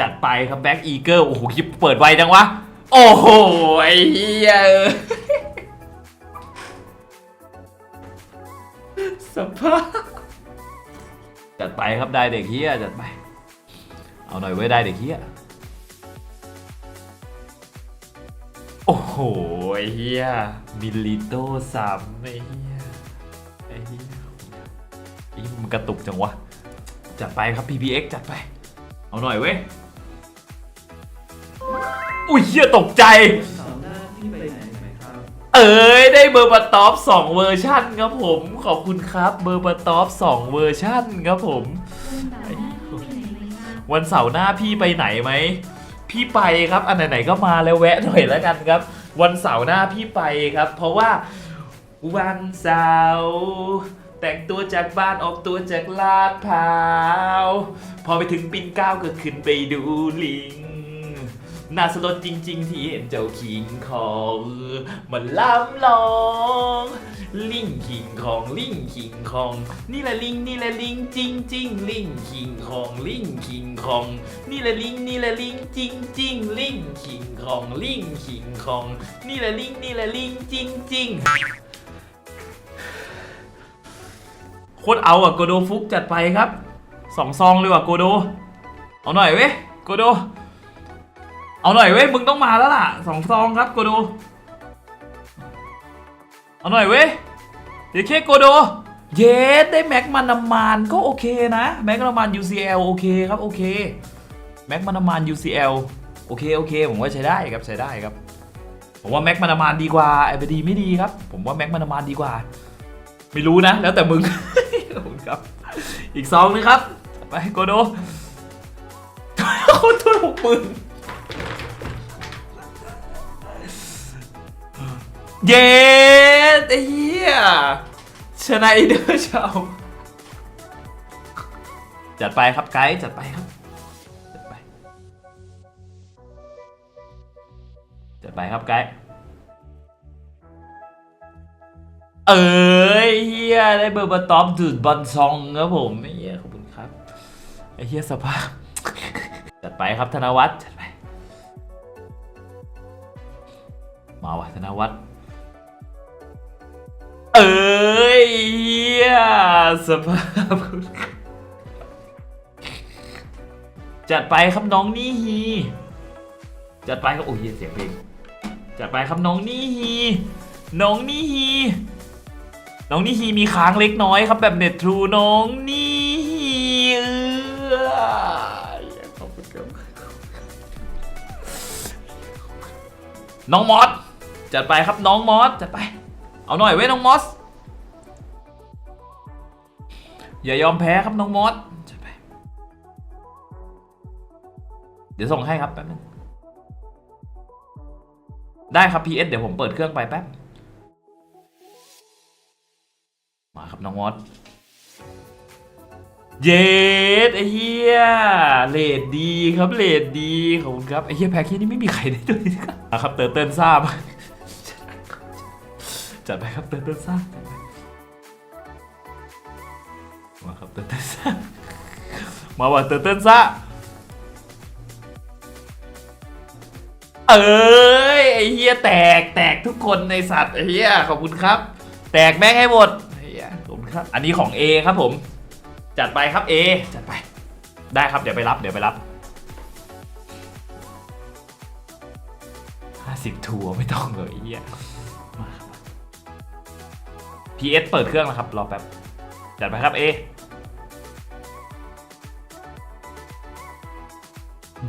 จัดไปครับ Black Eagle โอ้โหคลิปเปิดไวจังวะ โอ้โห ไอ้เหี้ยสภาพจัดไปครับได้เด็กเฮียจัดไป เอาหน่อยไว้ได้เด็กเฮียโอ้โหไอ้เฮียมิลิโต้สามไอ้เฮียไอ้เฮียอีมันกระตุกจังวะ จัดไปครับ PPX จัดไป เอาหน่อยเว้ย อุ้ยเฮียตกใจเสาร์หน้าพี่ไปไหนไหมครับเอ้ยได้เบอร์บัตท็อป2เวอร์ชันครับผม ขอบคุณครับ เบอร์บัตท็อป2เวอร์ชันครับผม วันเสาร์หน้าพี่ไปไหนไหม พี่ไปครับอันไหนๆก็มาแล้วแวะหน่อยแล้วกันครับ วันเสาร์หน้าพี่ไปครับ เพราะว่าวันเสาร์แต่งตัวจากบ้านออกตัวจากลาดพร้าว พอไปถึงปิ่นเกล้าก็ขึ้นไปดูลิง น่าสลดจริง ๆ ที่เห็นเจ้าคิงของมันล้ำลอง ลิงคิงของลิงคิงของ นี่แหละลิงนี่แหละลิงจริงจริงลิงคิงของลิงคิงของ นี่แหละลิงนี่แหละลิงจริงจริงลิงคิงของลิงคิงของ นี่แหละลิงนี่แหละลิงจริงจริงโคตรเอาอะโกโดฟุกจัดไปครับสองซองเลยว่ะโกโด เอาหน่อยเว้ยโกโด เอาหน่อยเว้ยมึงต้องมาแล้วล่ะสองซองครับโกโด เอาหน่อยเว้ยเดี๋ยวเคโกโด เยสได้แม็กมานามานก็โอเคนะ แม็กมานามาน UCL โอเคครับโอเค แม็กมานามาน UCL โอเคโอเคผมว่าใช้ได้ครับใช้ได้ครับผมว่าแม็กมานามานดีกว่าไอดีไม่ดีครับ ผมว่าแม็กมานามานดีกว่า ไม่รู้นะ แล้วแต่มึงครับ อีกซองนึงครับ ไปโกโดโคตรทุนหกหมื่น เย้ไอ้เหี้ยชนะไอเดอร์ชาวจัดไปครับไกด์จัดไปครับ จัดไป จัดไปครับไกด์เอ้ยเฮียได้เบอร์บาตอมดูดบอลซองครับผมไอ้เฮียขอบคุณครับไอ้เฮียสภาพ จัดไปครับธนวัฒน์จัดไป มาว่ะธนวัฒน์ ยเหี้ยสภาพ จัดไปครับน้องนี่ฮีจัดไปครับโอ้ยเหี้ยเสียงเพลงจัดไปครับน้องนี่ฮีน้องนี่ฮีน้องนี่ฮีมีค้างเล็กน้อยครับแบบเน็ตทรูน้องนี่ฮีเออขอบคุณครับน้องมอสจัดไปครับน้องมอสจัดไป เอาหน่อยเว้ยน้องมอส อย่ายอมแพ้ครับน้องมอสจัดเดี๋ยวส่งให้ครับแป๊บนึงได้ครับ PS เดี๋ยวผมเปิดเครื่องไปแป๊บ มาครับน้องมอสเย็ดไอ้เหี้ยเลดดีครับเลดดีขอบคุณครับไอ้เหี้ยแพ็คที่นี่ไม่มีใครได้ด้วยนะครับครับเติร์เติ้ลซ่ามาจัดไปครับเติร์เติ้ลซ่าบ เติร์เติ้ลซ่ามาว่าเติร์เติ้ลซ่าเอ้ยไอ้เหี้ยแตกแตกทุกคนในสัตว์ไอ้เหี้ยขอบคุณครับ แตกแม่งให้หมดไอ้เหี้ยขอบคุณครับ อันนี้ของ A ครับผม จัดไปครับ A จัดไป ได้ครับเดี๋ยวไปรับเดี๋ยวไปรับห้าสิบทัวร์ไม่ต้องเลยไอ้เหี้ยมาครับ PS เปิดเครื่องแล้วครับรอแป๊บจัดไปครับ A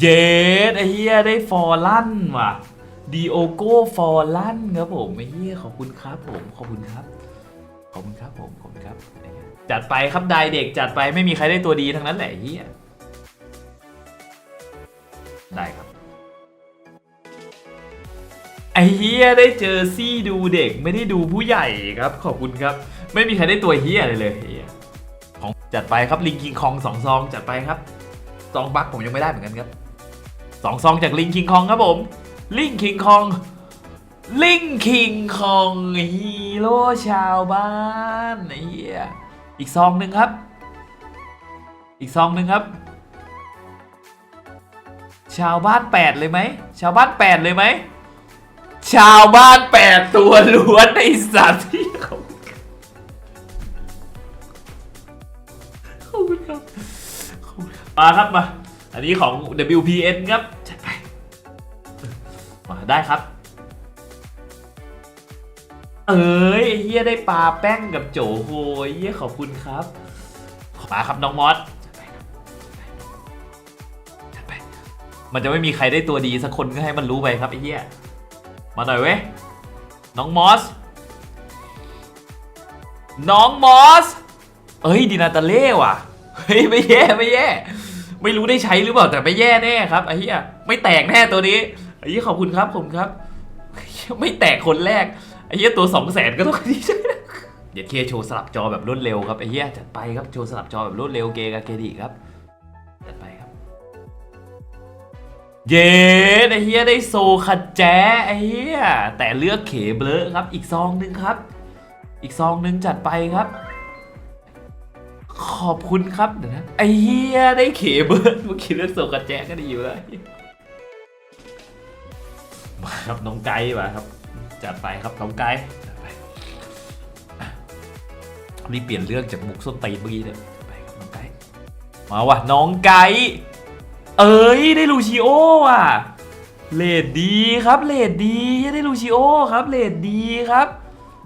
เยสไอ้เหี้ยได้ฟอร์ลันว่ะดีโอโก้ฟอร์ลันครับผมไอ้เหี้ยขอบคุณครับผมขอบคุณครับขอบคุณครับผมขอบคุณครับ จัดไปครับไดเด็กจัดไปไม่มีใครได้ตัวดีทั้งนั้นแหละเฮียได้ครับ ไอ้เฮียได้เจอซี่ดูเด็กไม่ได้ดูผู้ใหญ่ครับ ขอบคุณครับ ไม่มีใครได้ตัวเฮียเลยเลยเฮียของจัดไปครับลิงคิงคองสองซองจัดไปครับซองบัคผมยังไม่ได้เหมือนกันครับ สองซองจากลิงคิงคองครับผม ลิงคิงคอง ลิงคิงคองฮีโร่ชาวบ้านไอ้เฮียอีกซองหนึ่งครับ อีกซองหนึ่งครับ ชาวบ้านแปดเลยไหม ชาวบ้านแปดเลยไหม ชาวบ้านแปดตัวล้วนไอสัตว์ที่เขาขอบคุณครับขอบคุณครับมาครับมา อันนี้ของ WPN ครับจัดไปมาได้ครับ เอ้ยเฮียได้ปลาแป้งกับโจโหยเฮียขอบคุณครับมาครับน้องมอสมันจะไม่มีใครได้ตัวดีสักคนก็ให้มันรู้ไปครับไอ้เหี้ย มาหน่อยเว้ย น้องมอส น้องมอส เอ้ยดินาตาเล่ว่ะ เฮ้ยไม่แย่ไม่แย่ ไม่รู้ได้ใช้หรือเปล่าแต่ไม่แย่แน่ครับไอ้เหี้ยไม่แตกแน่ตัวนี้ไอ้เหี้ยขอบคุณครับผมครับ ไม่แตกคนแรกไอ้เหี้ยตัวสองแสนก็ต้องดีใจนะเดี๋ยวเคโชว์สลับจอแบบรวดเร็วครับไอ้เหี้ยจัดไปครับโชว์สลับจอแบบรวดเร็วเกกับเกดีครับจัดไปครับ เย้ไอ้เฮียได้โซคัดแจ๊ไอ้เฮียแต่เลือกเขเบลอครับอีกซองนึงครับ อีกซองนึงจัดไปครับ ขอบคุณครับเดี๋ยวนะไอ้เฮียได้เขเบลอเมื่อกี้เลือกโซคัดแจ๊ก็ไดีอยู่แล้วมาครับน้องไก่มาครับจัดไปครับน้องไก่จัดไปนี่เปลี่ยนเรื่องจากมุกส้นตีนเมื่อกี้เลยไปครับน้องไก่มาว่ะน้องไก่เอ้ยได้ลูชิโออะเลดดีครับเลดดีได้ลูชิโอครับเลดดีครับ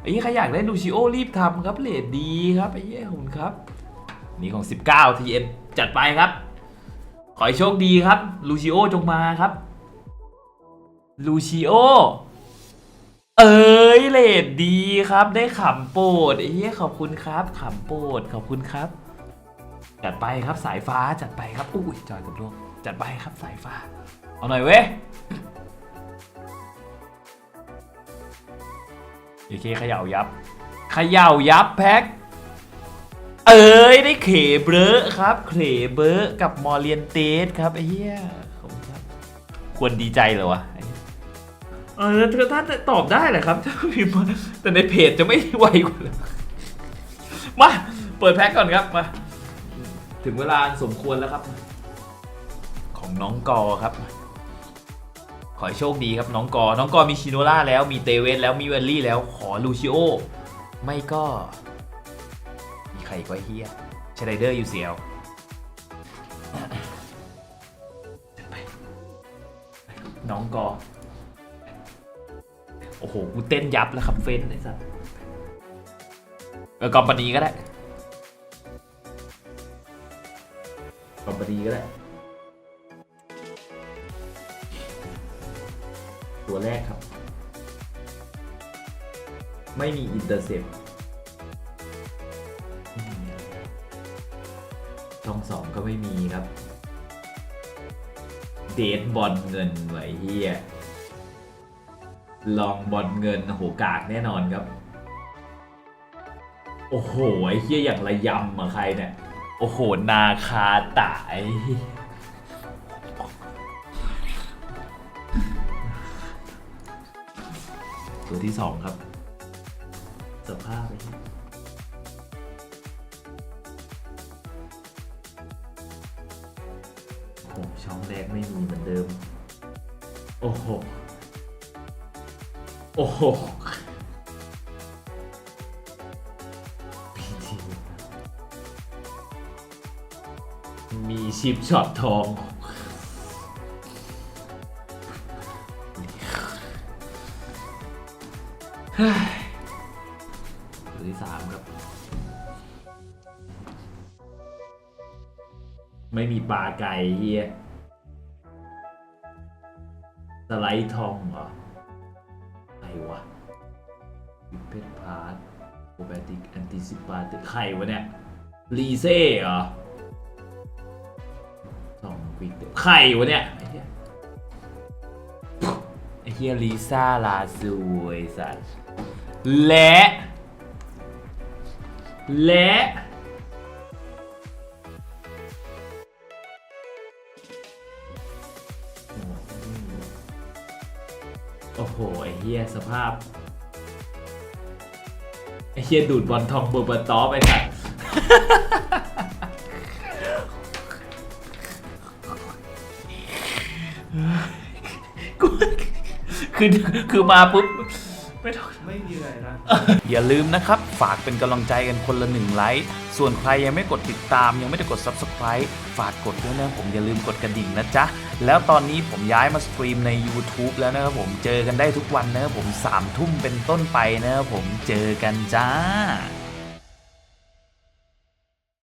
ไอ้เหี้ยใครอยากได้ลูชิโอรีบทำครับเลดดีครับไอ้เหี้ยหุ่นครับ นี่ของ 19 TN จัดไปครับ ขอให้โชคดีครับ ลูชิโอจงมาครับ ลูชิโอ เอ้ยเลดดีครับ ได้ขำโปดไอ้เฮียขอบคุณครับขำโปดขอบคุณครับ จัดไปครับสายฟ้าจัดไปครับ อุ้ยจอยกับโลกจัดไปครับสายฟ้า เอาหน่อยเว้ยโอเคเขย่ายับเขย่ายับแพ็ค เอ้ยได้เขเบรอครับเขเบรอกับมอร์เรียนเตสครับไอ้เหี้ยขอบคุณครับควรดีใจเหรอวะไอ้เหี้ยเออเธอท่านตอบได้แหละครับถ้าพิมพ์มาแต่ในเพจจะไม่ไวกว่าเลยมาเปิดแพ็คก่อนครับมาถึงเวลาอันสมควรแล้วครับ ของน้องกอครับ ขอให้โชคดีครับน้องกอ น้องกอมีชิโนล่าแล้วมีเตเวสแล้วมีเวลลี่แล้วขอลูชิโอ ไม่ก็มีใค รก็เฮียชไดเดอร์ยูเซียลน้องกอ โอ้โห กูเต้นยับแล้วครับเฟ้นไอ้สัสเออกอมปนีก็ได้คอมพานีก็ได้ ตัวแรกครับ ไม่มีอินเตอร์เซป ไม่มีครับ เดทบอลเงินไว้เฮียลองบอลเงินโหกากแน่นอนครับ โอ้โห ไอ้เฮียอย่างระยำอะใครเนี่ย โอ้โห นาคาตายตัวที่สองครับ สภาพไปโอ้ หช่องแรกไม่มีเหมือนเดิม โอ้โห โอ้โหพีทีมีชิปช็อตทองเฮ้ยตัวที่สามครับ ไม่มีปลาไก่เฮียสไลด์ทองเหรอใครวะวิเพชพาร์ตโอเบติกแอนติซิปาติใครวะเนี่ยลีเซ่เหรอสองควิกเดียวใครวะเนี่ยไอ้เหี้ยเฮียลิซ่าลาซูไอ้สัสและ และ โอ้โห ไอ้เฮียสภาพ ไอ้เฮียดูดบอลทองเบอร์เบอร์ตอไปสัตว์คือคือมาปุ๊บ ไม่ต้องไม่มีอะไรนะ อย่าลืมนะครับ ฝากเป็นกำลังใจกันคนละหนึ่งไลค์ส่วนใครยังไม่กดติดตามยังไม่ได้กด Subscribe ฝากกดด้วยนะผมอย่าลืมกดกระดิ่งนะจ๊ะ แล้วตอนนี้ผมย้ายมาสตรีมใน YouTube แล้วนะครับผมเจอกันได้ทุกวันนะครับผม3ทุ่มเป็นต้นไปนะครับผมเจอกันจ้า